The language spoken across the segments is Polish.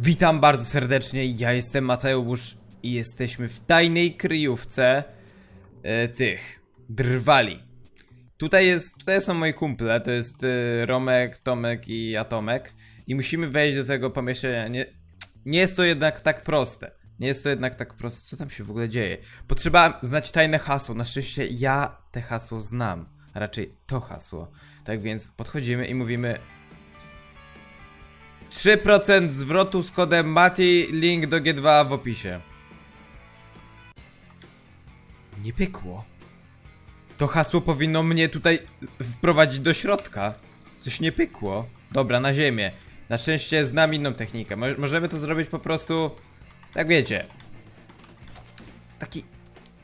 Witam bardzo serdecznie, ja jestem Mateusz i jesteśmy w tajnej kryjówce e, tych drwali. Tutaj jest, tutaj są moi kumple, to jest e, Romek, Tomek i Atomek i musimy wejść do tego pomieszczenia. Nie, nie jest to jednak tak proste. Nie jest to jednak tak proste. Co tam się w ogóle dzieje? Potrzeba znać tajne hasło. Na szczęście ja te hasło znam. A raczej to hasło. Tak więc podchodzimy i mówimy 3% zwrotu z kodem MATI, link do G2 w opisie. Nie pykło. To hasło powinno mnie tutaj wprowadzić do środka. Coś nie pykło. Dobra, na ziemię. Na szczęście znam inną technikę. Mo- możemy to zrobić po prostu, tak wiecie, taki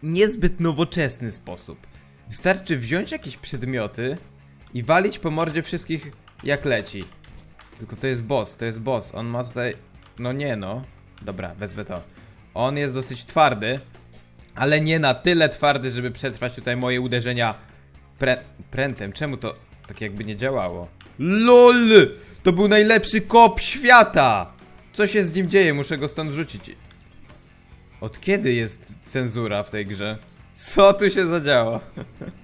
niezbyt nowoczesny sposób. Wystarczy wziąć jakieś przedmioty i walić po mordzie wszystkich jak leci. Tylko to jest boss, to jest boss. On ma tutaj. No nie no. Dobra, wezmę to. On jest dosyć twardy, ale nie na tyle twardy, żeby przetrwać tutaj moje uderzenia pre prętem. Czemu to tak jakby nie działało? LOL! To był najlepszy kop świata! Co się z nim dzieje? Muszę go stąd wrzucić. Od kiedy jest cenzura w tej grze? Co tu się zadziało?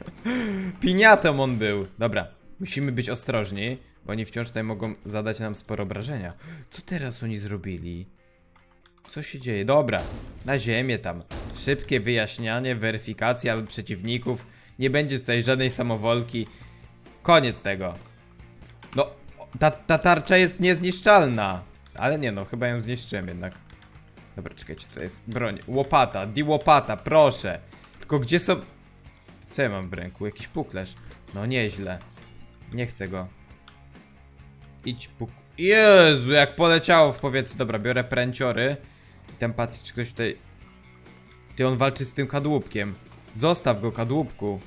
Piniatą on był. Dobra, musimy być ostrożni, oni wciąż tutaj mogą zadać nam sporo obrażenia. Co teraz oni zrobili? Co się dzieje? Dobra, na ziemię tam. Szybkie wyjaśnianie, weryfikacja przeciwników. Nie będzie tutaj żadnej samowolki. Koniec tego. No, ta, ta tarcza jest niezniszczalna. Ale nie no, chyba ją zniszczyłem jednak. Dobra, czekajcie, tutaj jest broń. Łopata, di łopata, proszę. Tylko gdzie są... Co ja mam w ręku? Jakiś puklerz. No nieźle. Nie chcę go. Idź puk... Jezu, jak poleciało w powietrze. Dobra, biorę pręciory. I tam patrzę, czy ktoś tutaj... Ty, on walczy z tym kadłubkiem. Zostaw go, kadłubku.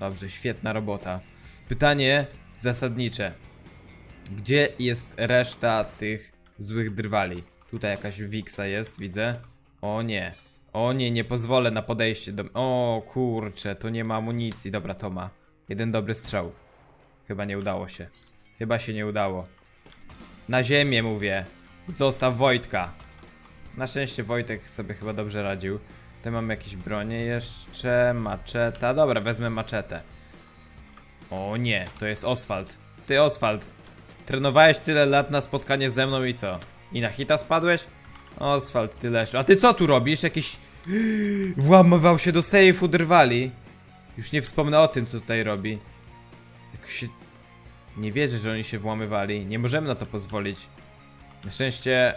Dobrze, świetna robota. Pytanie zasadnicze. Gdzie jest reszta tych złych drwali? Tutaj jakaś wiksa jest, widzę. O nie. O nie, nie pozwolę na podejście do... O kurcze, to nie ma amunicji. Dobra, to ma. Jeden dobry strzał. Chyba nie udało się. Chyba się nie udało. Na ziemię mówię. Zostaw Wojtka. Na szczęście Wojtek sobie chyba dobrze radził. Tutaj mamy jakieś bronie jeszcze. Maczeta. Dobra, wezmę maczetę. O nie, to jest Oswald. Ty Oswald. Trenowałeś tyle lat na spotkanie ze mną i co? I na hita spadłeś? Oswald, ty leszu. A ty co tu robisz? Jakiś... Włamywał się do sejfu drwali. Już nie wspomnę o tym, co tutaj robi. Jak się... Nie wierzę, że oni się włamywali. Nie możemy na to pozwolić. Na szczęście...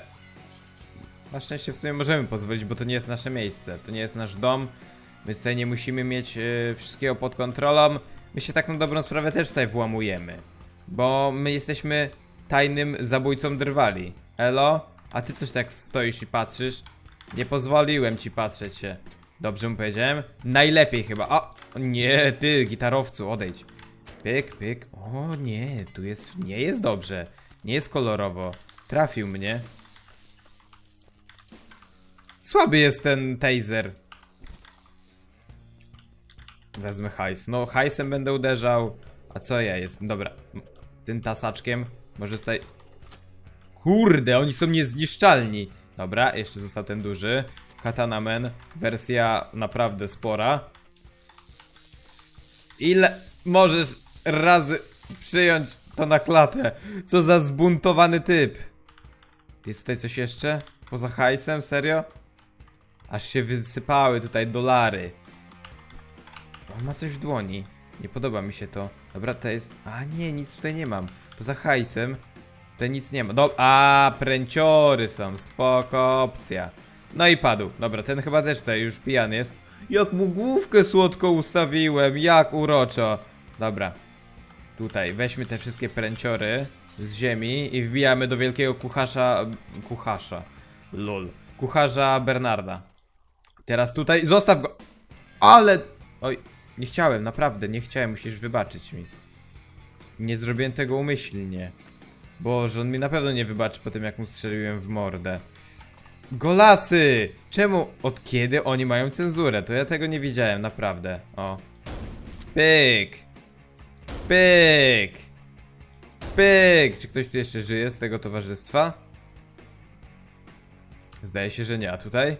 Na szczęście w sumie możemy pozwolić, bo to nie jest nasze miejsce. To nie jest nasz dom. My tutaj nie musimy mieć yy, wszystkiego pod kontrolą. My się tak na dobrą sprawę też tutaj włamujemy. Bo my jesteśmy tajnym zabójcą drwali. Elo? A ty coś tak stoisz i patrzysz? Nie pozwoliłem ci patrzeć się. Dobrze mu powiedziałem? Najlepiej chyba. O! Nie, ty, gitarowcu, odejdź. Pyk, pyk. O nie, tu jest. Nie jest dobrze. Nie jest kolorowo. Trafił mnie. Słaby jest ten taser. Wezmę hajs. No, hajsem będę uderzał. A co ja jestem? Dobra. Tym tasaczkiem. Może tutaj. Kurde, oni są niezniszczalni. Dobra, jeszcze został ten duży. Katana Man. Wersja naprawdę spora. Ile możesz razy przyjąć to na klatę? Co za zbuntowany typ. Jest tutaj coś jeszcze? Poza hajsem? Serio? Aż się wysypały tutaj dolary. On ma coś w dłoni. Nie podoba mi się to. Dobra, to jest... A nie, nic tutaj nie mam. Poza hajsem. Tutaj nic nie ma. Do... A, pręciory są. Spoko opcja. No i padł. Dobra, ten chyba też tutaj już pijany jest. Jak mu główkę słodko ustawiłem. Jak uroczo. Dobra. Tutaj weźmy te wszystkie pręciory z ziemi i wbijamy do wielkiego kucharza... Kucharza. Lol. Kucharza Bernarda. Teraz tutaj... Zostaw go! Ale... Oj, nie chciałem, naprawdę, nie chciałem, musisz wybaczyć mi. Nie zrobiłem tego umyślnie. Boże, on mi na pewno nie wybaczy po tym, jak mu strzeliłem w mordę. Golasy! Czemu? Od kiedy oni mają cenzurę? To ja tego nie widziałem, naprawdę. O. Pyk! Pyk! Pyk! Czy ktoś tu jeszcze żyje z tego towarzystwa? Zdaje się, że nie. A tutaj?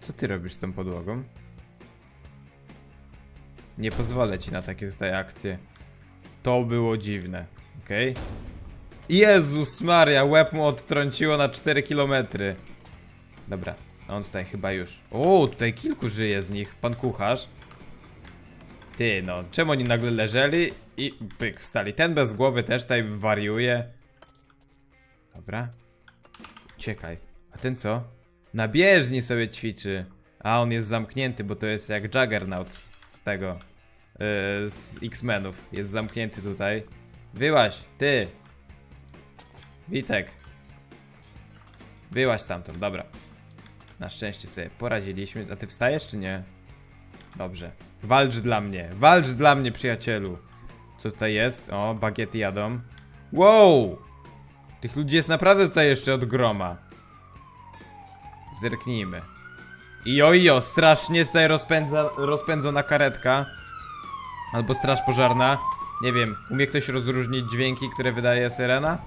Co ty robisz z tą podłogą? Nie pozwolę ci na takie tutaj akcje. To było dziwne. Okej. Jezus Maria, łeb mu odtrąciło na 4 km. Dobra, on tutaj chyba już. O, tutaj kilku żyje z nich. Pan kucharz. Ty no, czemu oni nagle leżeli i pyk, wstali. Ten bez głowy też tutaj wariuje. Dobra. Czekaj. A ten co? Na bieżni sobie ćwiczy. A on jest zamknięty, bo to jest jak Juggernaut z tego. Yy, z X-Menów. Jest zamknięty tutaj. Wyłaś, ty. Witek. Wyłaś stamtąd, dobra. Na szczęście sobie poradziliśmy. A ty wstajesz czy nie? Dobrze. Walcz dla mnie. Walcz dla mnie, przyjacielu. Co tutaj jest? O, bagiety jadą. Wow! Tych ludzi jest naprawdę tutaj jeszcze od groma. Zerknijmy. Ijo, ijo, strasznie tutaj rozpędza, rozpędzona karetka. Albo straż pożarna. Nie wiem, umie ktoś rozróżnić dźwięki, które wydaje syrena?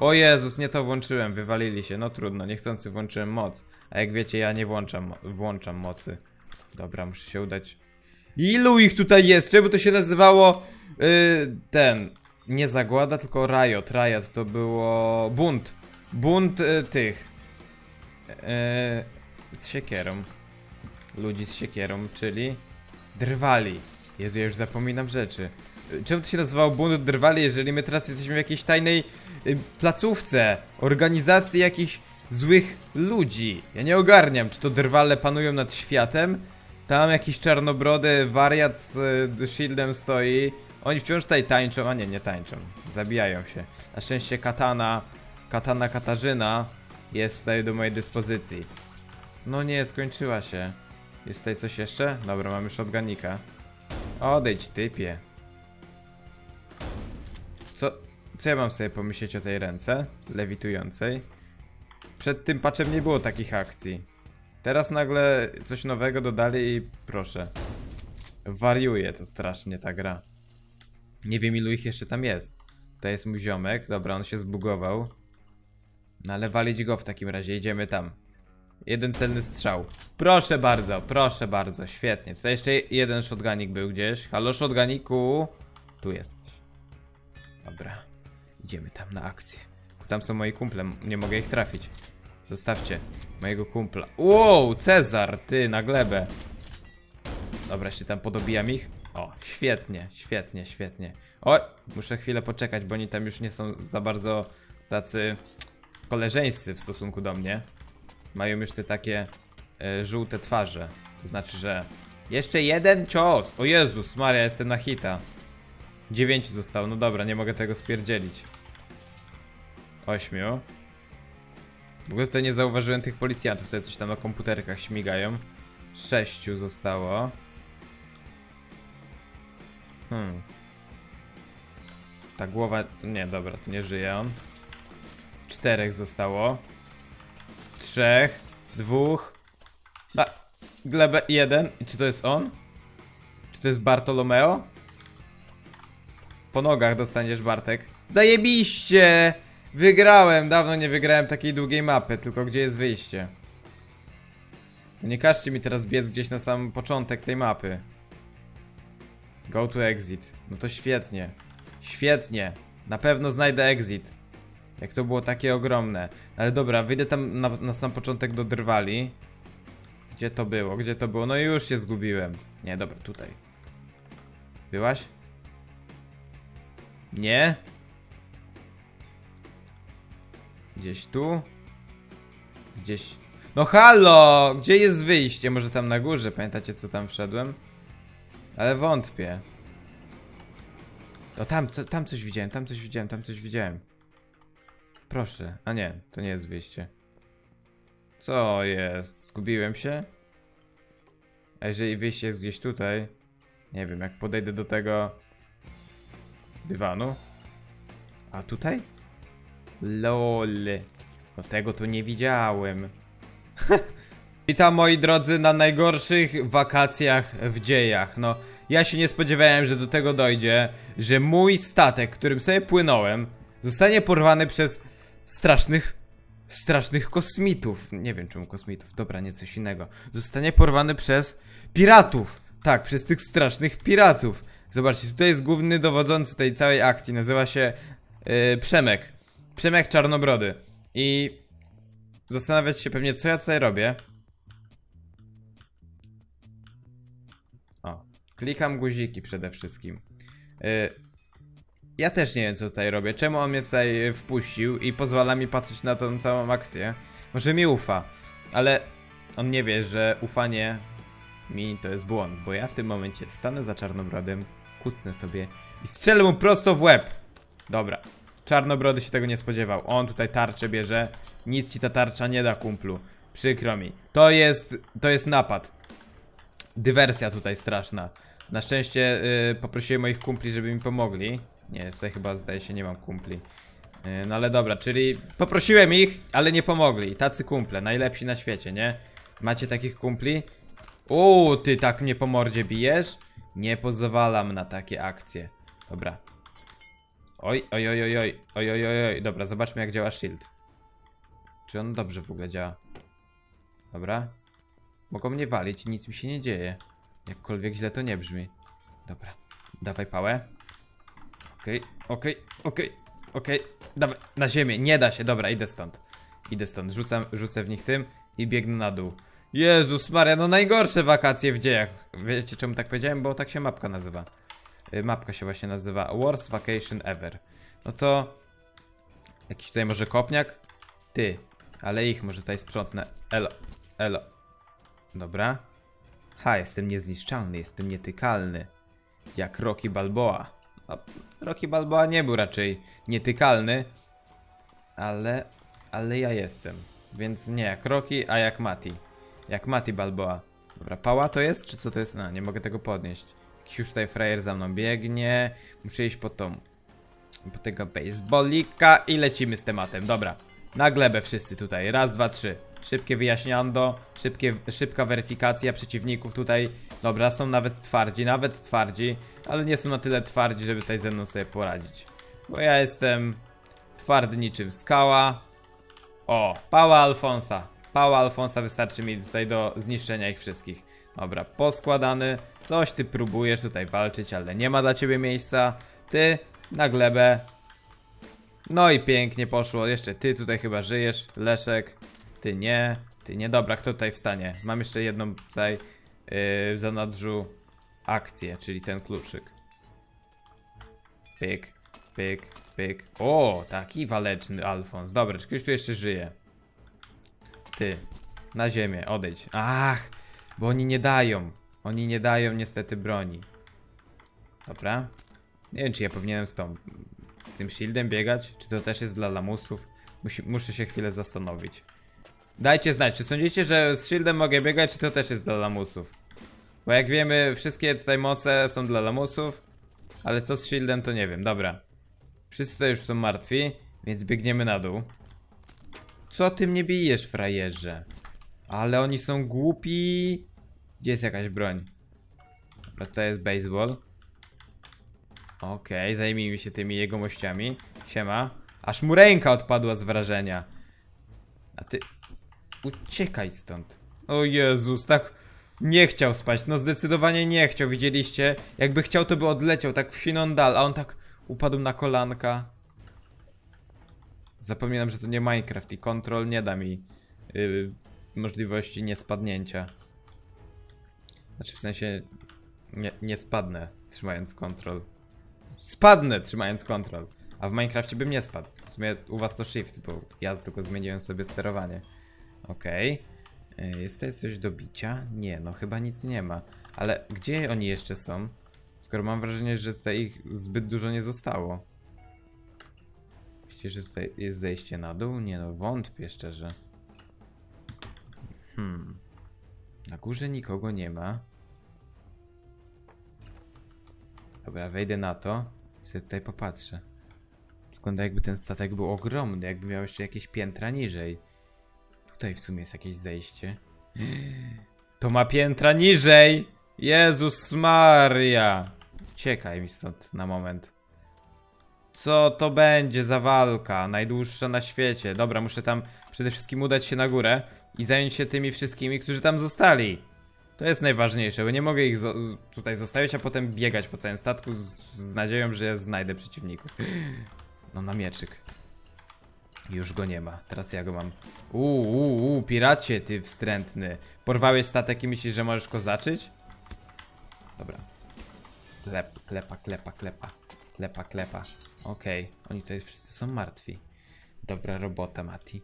O Jezus, nie to włączyłem, wywalili się. No trudno, niechcący włączyłem moc. A jak wiecie, ja nie włączam, włączam mocy. Dobra, muszę się udać. Ilu ich tutaj jest? Czemu to się nazywało yy, ten? Nie zagłada, tylko Riot. Riot to było bunt. Bunt y, tych. Yy, z siekierą. Ludzi z siekierą, czyli drwali. Jezu, ja już zapominam rzeczy. Y, Czemu to się nazywało bunt drwali, jeżeli my teraz jesteśmy w jakiejś tajnej y, placówce, organizacji jakichś złych ludzi? Ja nie ogarniam, czy to drwale panują nad światem? Tam jakiś czarnobrody wariat z y, shieldem stoi. Oni wciąż tutaj tańczą, a nie, nie tańczą. Zabijają się. Na szczęście katana, katana Katarzyna jest tutaj do mojej dyspozycji. No nie, skończyła się. Jest tutaj coś jeszcze? Dobra, mamy shotgunika. Odejdź, typie. Co, co ja mam sobie pomyśleć o tej ręce lewitującej? Przed tym patchem nie było takich akcji. Teraz nagle coś nowego dodali i proszę. Wariuje to strasznie ta gra. Nie wiem ilu ich jeszcze tam jest. To jest mój ziomek, dobra, on się zbugował. No ale walić go w takim razie, idziemy tam. Jeden celny strzał. Proszę bardzo, proszę bardzo, świetnie. Tutaj jeszcze jeden shotgunik był gdzieś. Halo shotguniku. Tu jesteś. Dobra, idziemy tam na akcję. Tam są moi kumple, nie mogę ich trafić. Zostawcie mojego kumpla. Wow, Cezar, ty, na glebę. Dobra, jeszcze tam podobijam ich. O, świetnie, świetnie, świetnie. O, muszę chwilę poczekać, bo oni tam już nie są za bardzo tacy koleżeńscy w stosunku do mnie. Mają już te takie e, żółte twarze. To znaczy, że jeszcze jeden cios. O Jezus, Maria, jestem na hita. Dziewięciu zostało, no dobra, nie mogę tego spierdzielić. Ośmiu. W ogóle tutaj nie zauważyłem tych policjantów, sobie coś tam na komputerkach śmigają. Sześciu zostało. Hmm. Ta głowa... Nie, dobra, to nie żyje on. Czterech zostało. Trzech. Dwóch. Na... Glebę jeden. I czy to jest on? Czy to jest Bartolomeo? Po nogach dostaniesz Bartek. Zajebiście! Wygrałem! Dawno nie wygrałem takiej długiej mapy, tylko gdzie jest wyjście? Nie każcie mi teraz biec gdzieś na sam początek tej mapy. Go to exit. No to świetnie. Świetnie. Na pewno znajdę exit. Jak to było takie ogromne. Ale dobra, wyjdę tam na, na sam początek do drwali. Gdzie to było? Gdzie to było? No i już się zgubiłem. Nie, dobra, tutaj. Byłaś? Nie? Gdzieś tu? Gdzieś... No halo! Gdzie jest wyjście? Może tam na górze? Pamiętacie co tam wszedłem? Ale wątpię. O tam, co- tam coś widziałem, tam coś widziałem, tam coś widziałem. Proszę. A nie, to nie jest wyjście. Co jest? Zgubiłem się? A jeżeli wyjście jest gdzieś tutaj? Nie wiem, jak podejdę do tego dywanu. A tutaj? LOL. No tego tu nie widziałem. Witam moi drodzy na najgorszych wakacjach w dziejach. No, ja się nie spodziewałem, że do tego dojdzie, że mój statek, którym sobie płynąłem, zostanie porwany przez strasznych strasznych kosmitów. Nie wiem czemu kosmitów, dobra, nie coś innego. Zostanie porwany przez piratów. Tak, przez tych strasznych piratów. Zobaczcie, tutaj jest główny dowodzący tej całej akcji. Nazywa się yy, Przemek. Przemek Czarnobrody. I zastanawiać się pewnie, co ja tutaj robię. O, klikam guziki przede wszystkim. Yy, ja też nie wiem, co tutaj robię. Czemu on mnie tutaj wpuścił i pozwala mi patrzeć na tą całą akcję? Może mi ufa, ale on nie wie, że ufanie mi to jest błąd, bo ja w tym momencie stanę za czarnobrodym, kucnę sobie i strzelę mu prosto w łeb. Dobra. Czarnobrody się tego nie spodziewał. On tutaj tarczę bierze. Nic ci ta tarcza nie da, kumplu. Przykro mi. To jest, to jest napad. Dywersja tutaj straszna. Na szczęście y, poprosiłem moich kumpli, żeby mi pomogli. Nie, tutaj chyba zdaje się nie mam kumpli. Y, no ale dobra, czyli poprosiłem ich, ale nie pomogli. Tacy kumple, najlepsi na świecie, nie? Macie takich kumpli? Uuu, ty tak mnie po mordzie bijesz? Nie pozwalam na takie akcje. Dobra. Oj, oj, oj, oj, oj, oj, oj, oj. Dobra, zobaczmy jak działa shield. Czy on dobrze w ogóle działa? Dobra. Mogą mnie walić, nic mi się nie dzieje. Jakkolwiek źle to nie brzmi. Dobra, dawaj pałę. Okej, okej, okej, okej. Dawaj, na ziemię, nie da się, dobra, idę stąd. Idę stąd, rzucam, rzucę w nich tym i biegnę na dół. Jezus Maria, no najgorsze wakacje w dziejach. Wiecie czemu tak powiedziałem? Bo tak się mapka nazywa. Y, Mapka się właśnie nazywa Worst Vacation Ever. No to... Jakiś tutaj może kopniak? Ty. Ale ich może tutaj sprzątnę. Elo. Elo. Dobra. Ha, jestem niezniszczalny, jestem nietykalny. Jak Rocky Balboa. No, Rocky Balboa nie był raczej nietykalny. Ale... Ale ja jestem. Więc nie jak Rocky, a jak Mati. Jak Mati Balboa. Dobra, pała to jest? Czy co to jest? No, nie mogę tego podnieść. Już tutaj frajer za mną biegnie. Muszę iść po tą... Po tego baseballika i lecimy z tematem. Dobra. Na glebę wszyscy tutaj. Raz, dwa, trzy. Szybkie wyjaśniando. Szybkie, szybka weryfikacja przeciwników tutaj. Dobra, są nawet twardzi, nawet twardzi. Ale nie są na tyle twardzi, żeby tutaj ze mną sobie poradzić. Bo ja jestem twardy niczym skała. O, pała Alfonsa. Pała Alfonsa wystarczy mi tutaj do zniszczenia ich wszystkich. Dobra, poskładany. Coś ty próbujesz tutaj walczyć, ale nie ma dla ciebie miejsca. Ty na glebę. No i pięknie poszło. Jeszcze ty tutaj chyba żyjesz, Leszek. Ty nie. Ty nie. Dobra, kto tutaj wstanie? Mam jeszcze jedną tutaj yy, w zanadrzu akcję, czyli ten kluczyk. Pyk, pyk, pyk. O, taki waleczny Alfons. Dobra, czy ktoś tu jeszcze żyje? Ty, na ziemię, odejdź. Ach, bo oni nie dają. Oni nie dają niestety broni. Dobra. Nie wiem, czy ja powinienem z tą, z tym shieldem biegać, czy to też jest dla lamusów. Musi, muszę się chwilę zastanowić. Dajcie znać, czy sądzicie, że z shieldem mogę biegać, czy to też jest dla lamusów? Bo jak wiemy, wszystkie tutaj moce są dla lamusów, ale co z shieldem to nie wiem. Dobra. Wszyscy tutaj już są martwi, więc biegniemy na dół. Co ty mnie bijesz, frajerze? Ale oni są głupi. Gdzie jest jakaś broń? Dobra, to jest baseball. Okej, zajmijmy się tymi jegomościami. Siema. Aż mu ręka odpadła z wrażenia. A ty... Uciekaj stąd. O Jezus, tak... Nie chciał spać, no zdecydowanie nie chciał, widzieliście? Jakby chciał, to by odleciał tak w dal, a on tak upadł na kolanka. Zapominam, że to nie Minecraft i kontrol nie da mi yy, możliwości niespadnięcia. Znaczy w sensie nie, nie spadnę trzymając kontrol. Spadnę trzymając kontrol. A w Minecrafcie bym nie spadł. W sumie u was to shift, bo ja tylko zmieniłem sobie sterowanie. Okej. Y, Jest tutaj coś do bicia? Nie, no chyba nic nie ma. Ale gdzie oni jeszcze są? Skoro mam wrażenie, że tutaj ich zbyt dużo nie zostało. Myślicie, że tutaj jest zejście na dół? Nie no, wątpię szczerze. Hmm. Na górze nikogo nie ma. Dobra, wejdę na to. Sobie tutaj popatrzę. Wygląda jakby ten statek był ogromny, jakby miał jeszcze jakieś piętra niżej. Tutaj w sumie jest jakieś zejście. To ma piętra niżej! Jezus Maria! Uciekaj mi stąd na moment. Co to będzie za walka? Najdłuższa na świecie. Dobra, muszę tam przede wszystkim udać się na górę i zająć się tymi wszystkimi, którzy tam zostali. To jest najważniejsze, bo nie mogę ich zo tutaj zostawić, a potem biegać po całym statku z, z nadzieją, że ja znajdę przeciwników. No na mieczyk. Już go nie ma. Teraz ja go mam. Uuu, uu, uu, piracie, ty wstrętny. Porwałeś statek i myślisz, że możesz kozaczyć? Dobra. Klep, klepa, klepa, klepa. Klepa, klepa. Okej, oni tutaj wszyscy są martwi. Dobra robota, Mati.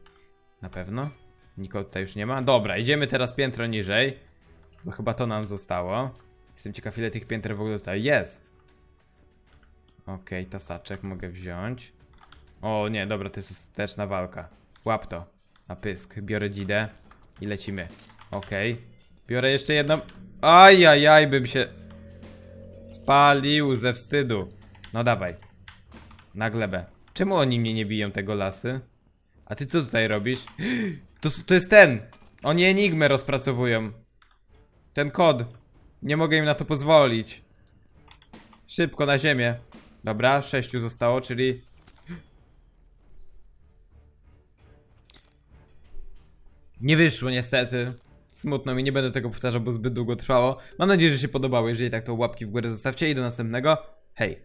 Na pewno? Nikogo tutaj już nie ma? Dobra, idziemy teraz piętro niżej. Bo chyba to nam zostało. Jestem ciekaw, ile tych pięter w ogóle tutaj jest. Okej, tasaczek mogę wziąć. O nie, dobra, to jest ostateczna walka. Łap to. Na pysk. Biorę dzidę i lecimy. Okej. Biorę jeszcze jedną. Ajajaj, bym się spalił ze wstydu. No dawaj. Na glebę. Czemu oni mnie nie biją tego lasy? A ty co tutaj robisz? To, to jest ten! Oni enigmę rozpracowują. Ten kod. Nie mogę im na to pozwolić. Szybko na ziemię. Dobra, sześciu zostało, czyli Nie wyszło niestety. Smutno mi, nie będę tego powtarzał, bo zbyt długo trwało. Mam nadzieję, że się podobało. Jeżeli tak, to łapki w górę zostawcie i do następnego. Hej!